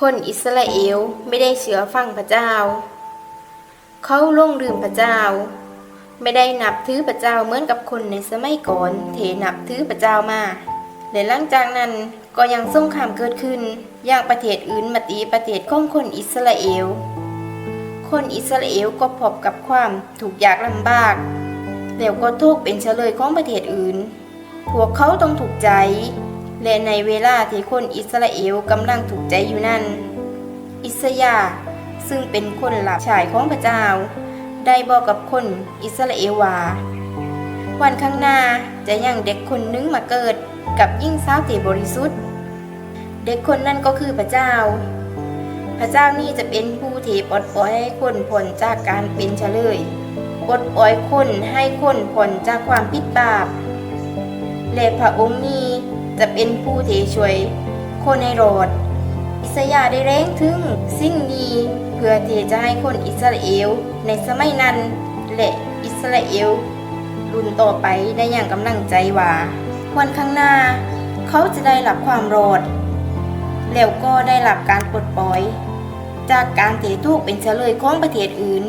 คนอิสราเอลไม่ได้เชื่อฟังพระเจ้า เขาล่งลืมพระเจ้า ไม่ได้นับถือพระเจ้าเหมือนกับคนในสมัยก่อนเทนับถือพระเจ้ามาและหลังจากนั้นก็ยังสงครามเกิดขึ้นอย่างประเทศอื่นมาตีประเทศของคนอิสราเอล คนอิสราเอลก็พบกับความถูกยากลำบากแล้วก็ทุกข์เป็นเฉลยของประเทศอื่น พวกเขาต้องถูกใจ และในเวลาที่คนอิสราเอลกำลังถูกใจอยู่นั้น อิสยาซึ่งเป็นคนหลับชายของพระเจ้า ได้บอกกับคนอิสราเอลว่า วันข้างหน้าจะยังเด็กคนนึงมาเกิดกับยิ่งสาวที่บริสุทธิ์ เด็กคนนั้นก็คือพระเจ้า พระเจ้านี่จะเป็นผู้ที่ปลดปล่อยให้คนพ้นจากการเป็นเฉลยปลดปล่อยคนให้คนพ้นจากความผิดบาปและพระองค์นี้ จะเป็นผู้ที่ช่วยคนในรดอิสยาได้แรงถึงสิ่งนี้เพื่อที่จะให้คนอิสราเอลในสมัยนั้น และอิสราเอลรุ่นต่อไปได้อย่างกำลังใจว่า วันข้างหน้าเขาจะได้รับความรอด แล้วก็ได้รับการปลดปล่อย จากการเททูกเป็นเฉลยของประเทศอื่น